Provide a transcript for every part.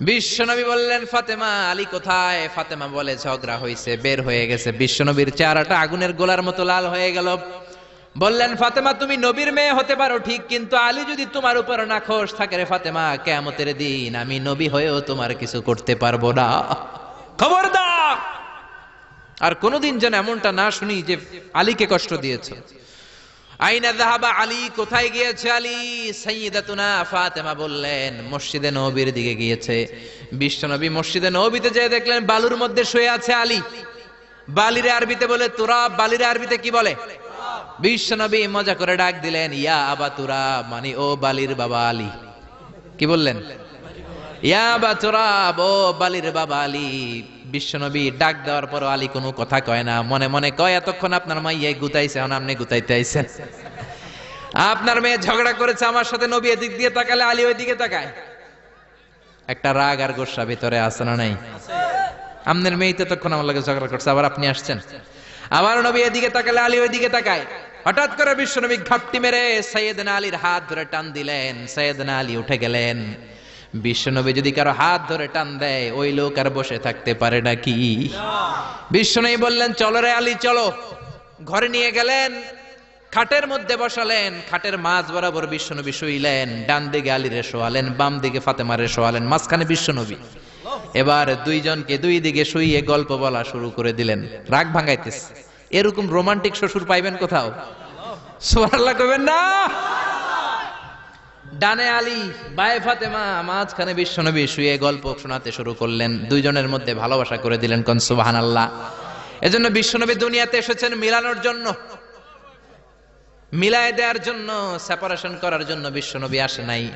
বিশ্বনবী বললেন, ফাতেমা আলী কোথায়? ফাতেমা বলে, ঝগড়া হয়েছে বের হয়ে গেছে। বিশ্বনবীর চেহারাটা আগুনের গোলার মতো লাল হয়ে গেল। বললেন, ফাতেমা, তুমি নবীর মেয়ে হতে পারো ঠিক, কিন্তু আলী যদি তোমার উপর না খোশ থাকে রে ফাতেমা কেমতের দিন আমি নবী হয়েও তোমার কিছু করতে পারব না। খবরদার! আর কোনোদিন যেন এমনটা না শুনি যে আলীকে কষ্ট দিয়েছ। আইনা যাহাবা আলী, কোথায় গিয়েছে আলী? সাইয়্যিদাতুনা ফাতেমা বললেন, মসজিদে নবীর দিকে গিয়েছে। বিশ্বনবী মসজিদে নবীতে যেয়ে দেখলেন, বালুর মধ্যে শুয়ে আছে আলী। বালিরে আরবিতে বলে, তোরা, বালিরে আরবিতে কি বলে? বিশ্বনবী মজা করে ডাক দিলেন, ইয়া আবা তুরা মানে ও বালির বাবা আলী। কি বললেন? ইয়া বা তোরা ও বালির বাবা আলী, বিশ্বনবী ডাক দেওয়ার পর আলী কোনো কথা কয় না। মনে মনে কয়, এতক্ষণ আপনার গুতাইছে, এখন আপনি গুতাইতে আইছেন। আপনার মেয়ে ঝগড়া করেছে, আমার সাথে নবী এদিক দিয়ে তাকালে আলী ওই দিকে তাকায়। একটা রাগ আর গোসা ভিতরে আছে না নাই? আপনার মেয়ে তো তখন আমার লাগে ঝগড়া করছে, আবার আপনি আসছেন। আবার নবী এদিকে তাকালে আলী ওই দিকে তাকায়। হঠাৎ করে বিশ্বনবী ঘাপটি মেরে সৈয়দনা আলীর হাত ধরে টান দিলেন। সৈয়দনা আলী উঠে গেলেন। বিশ্বনবী যদি কারও হাত ধরে টান দেয়, ওই লোক আর বসে থাকতে পারে নাকি? বিশ্বনবী বললেন, চলো রে আলী, চলো। ঘরে নিয়ে গেলেন, খাটের মধ্যে বসালেন, খাটের মাঝ বরাবর বিশ্বনবী শুইলেন, ডান দিকে আলীরে শোয়ালেন, বাম দিকে ফাতেমারে শোয়ালেন, মাঝখানে বিশ্বনবী। এবার দুইজনকে দুই দিকে শুইয়ে গল্প বলা শুরু করে দিলেন। রাগ ভাঙাইতেছে। এরকম রোমান্টিক শ্বশুর পাইবেন কোথাও? সুবহানাল্লাহ কইবেন না। ডানে আলী, বায়ে ফাতেমা, মাঝখানে বিশ্বনবী শুয়ে গল্প শোনাতে শুরু করলেন। দুইজনের মধ্যে ভালোবাসা করে দিলেন কোন সুবাহান আল্লাহ এজন্য বিশ্বনবী দুনিয়াতে এসেছেন মিলানোর জন্য। মিলায় দেওয়ার জন্য সেপারেশন করার জন্য বিশ্বনবী আসে নাই।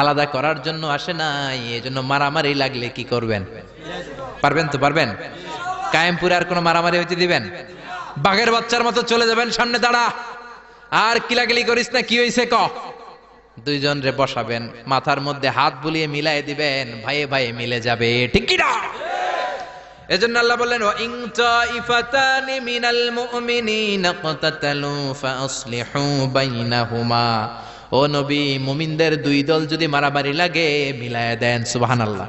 আলাদা করার জন্য আসে নাই। এজন্য মারামারি লাগলে কি করবেন? পারবেন তো পারবেন? কায়েমপুরে আর কোনো মারামারি হইতে দিবেন? বাঘের বাচ্চার মতো চলে যাবেন সামনে দাঁড়া। আর কিলাকিলি করিস না, কি হয়েছে ক? দুইজন রে বসাবেন, মাথার মধ্যে হাত বুলিয়ে মিলাই দিবেন, ভাইয়ে ভাইয়ে মিলে যাবে। ঠিক কি না? এজন্য আল্লাহ বললেন ও ইন তাইফাতানি মিনাল মুমিনিনা কতাতালু ফাসলিহু বাইনাহুমা। ও নবী, মুমিনদের দুই দল যদি মারামারি লাগে, মিলায়া দেন, সুবহানাল্লাহ।